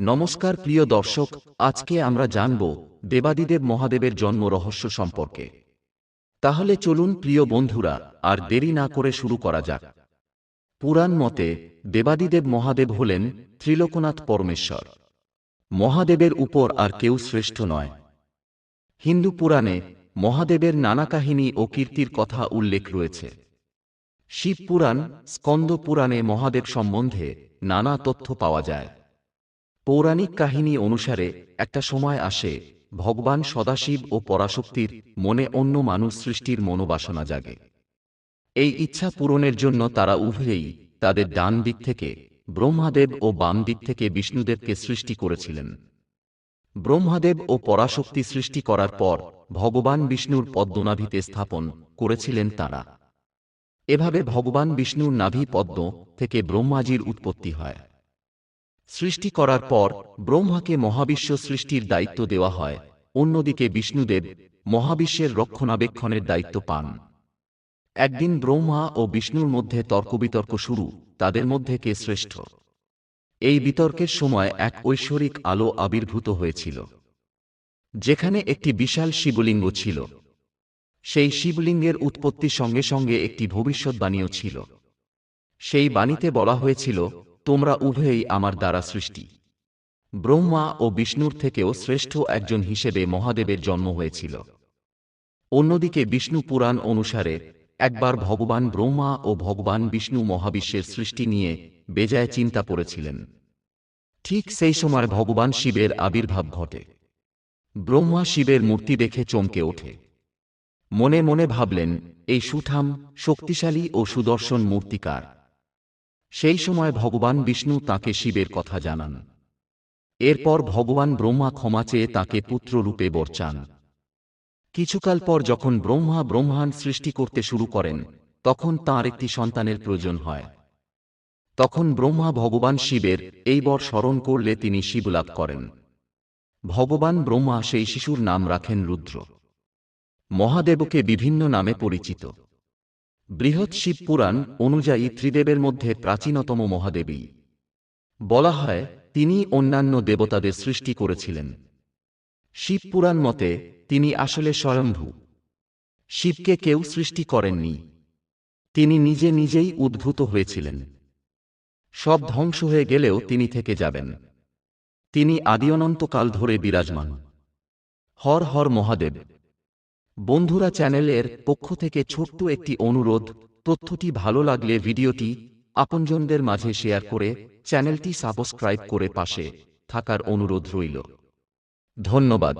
নমস্কার, প্রিয় দর্শক, আজকে আমরা জানব দেবাদিদেব মহাদেবের জন্ম রহস্য সম্পর্কে। তাহলে চলুন, প্রিয় বন্ধুরা, আর দেরি না করে শুরু করা যাক। পুরাণ মতে, দেবাদিদেব মহাদেব হলেন ত্রিলোকনাথ পরমেশ্বর। মহাদেবের উপর আর কেউ শ্রেষ্ঠ নয়। হিন্দু পুরাণে মহাদেবের নানা কাহিনী ও কীর্তির কথা উল্লেখ রয়েছে। শিব পুরাণ, স্কন্দ পুরাণে মহাদেব সম্বন্ধে নানা তথ্য পাওয়া যায়। পৌরাণিক কাহিনী অনুসারে, একটা সময় আসে, ভগবান সদাশিব ও পরাশক্তির মনে অন্য মানুষ সৃষ্টির মনোবাসনা জাগে। এই ইচ্ছা পূরণের জন্য তারা উভয়েই তাদের ডান দিক থেকে, ব্রহ্মাদেব ও বাম দিক থেকে বিষ্ণুদেবকে সৃষ্টি করেছিলেন। ব্রহ্মাদেব ও পরাশক্তি সৃষ্টি করার পর, ভগবান বিষ্ণুর পদ্মনাভিতে স্থাপন করেছিলেন তারা। এভাবে ভগবান বিষ্ণুর নাভি পদ্ম থেকে ব্রহ্মাজির উৎপত্তি হয়। সৃষ্টি করার পর ব্রহ্মাকে মহাবিশ্ব সৃষ্টির দায়িত্ব দেওয়া হয়। অন্যদিকে বিষ্ণুদেব মহাবিশ্বের রক্ষণাবেক্ষণের দায়িত্ব পান। একদিন ব্রহ্মা ও বিষ্ণুর মধ্যে তর্কবিতর্ক শুরু, তাদের মধ্যে কে শ্রেষ্ঠ? এই বিতর্কের সময় এক ঐশ্বরিক আলো আবির্ভূত হয়েছিল। যেখানে একটি বিশাল শিবলিঙ্গ ছিল। সেই শিবলিঙ্গের উৎপত্তির সঙ্গে সঙ্গে একটি ভবিষ্যৎ ভবিষ্যৎবাণীও ছিল। সেই বাণীতে বলা হয়েছিল তোমরা উভয়েই আমার দ্বারা সৃষ্টি। ব্রহ্মা ও বিষ্ণুর থেকেও শ্রেষ্ঠ একজন হিসেবে মহাদেবের জন্ম হয়েছিল। অন্যদিকে বিষ্ণু পুরাণ অনুসারে একবার ভগবান ব্রহ্মা ও ভগবান বিষ্ণু মহাবিশ্বের সৃষ্টি নিয়ে বেজায় চিন্তা পড়েছিলেন ঠিক সেই সময় ভগবান শিবের আবির্ভাব ঘটে। ব্রহ্মা শিবের মূর্তি দেখে চমকে ওঠে। মনে মনে ভাবলেন, এই সুঠাম, শক্তিশালী ও সুদর্শন মূর্তিকার। সেই সময় ভগবান বিষ্ণু তাকে শিবের কথা জানান। এরপর ভগবান ব্রহ্মা ক্ষমা চেয়ে তাকে পুত্ররূপে বর চান কিছুকাল পর যখন ব্রহ্মা ব্রহ্মাণ্ড সৃষ্টি করতে শুরু করেন, তখন তাঁর একটি সন্তানের প্রয়োজন হয়। তখন ব্রহ্মা ভগবান শিবের এই বর স্মরণ করলে তিনি শিবলাভ করেন। ভগবান ব্রহ্মা সেই শিশুর নাম রাখেন রুদ্র। মহাদেবকে বিভিন্ন নামে পরিচিত। বৃহৎ শিব পুরাণ অনুযায়ী ত্রিদেবের মধ্যে প্রাচীনতম মহাদেবী। বলা হয়, তিনি অন্যান্য দেবতাদের সৃষ্টি করেছিলেন। শিব পুরাণ মতে, তিনি আসলে স্বয়ম্ভু। শিবকে কেউ সৃষ্টি করেননি। তিনি নিজে নিজেই উদ্ভূত হয়েছিলেন। সব ধ্বংস হয়ে গেলেও তিনি থেকে যাবেন। তিনি আদি অনন্তকাল ধরে বিরাজমান। হর হর মহাদেব। বন্ধুরা চ্যানেলের পক্ষ থেকে ছোট্ট একটি অনুরোধ, তথ্যটি ভালো লাগলে ভিডিওটি আপনজনদের মাঝে শেয়ার করে চ্যানেলটি সাবস্ক্রাইব করে পাশে থাকার অনুরোধ রইল। ধন্যবাদ।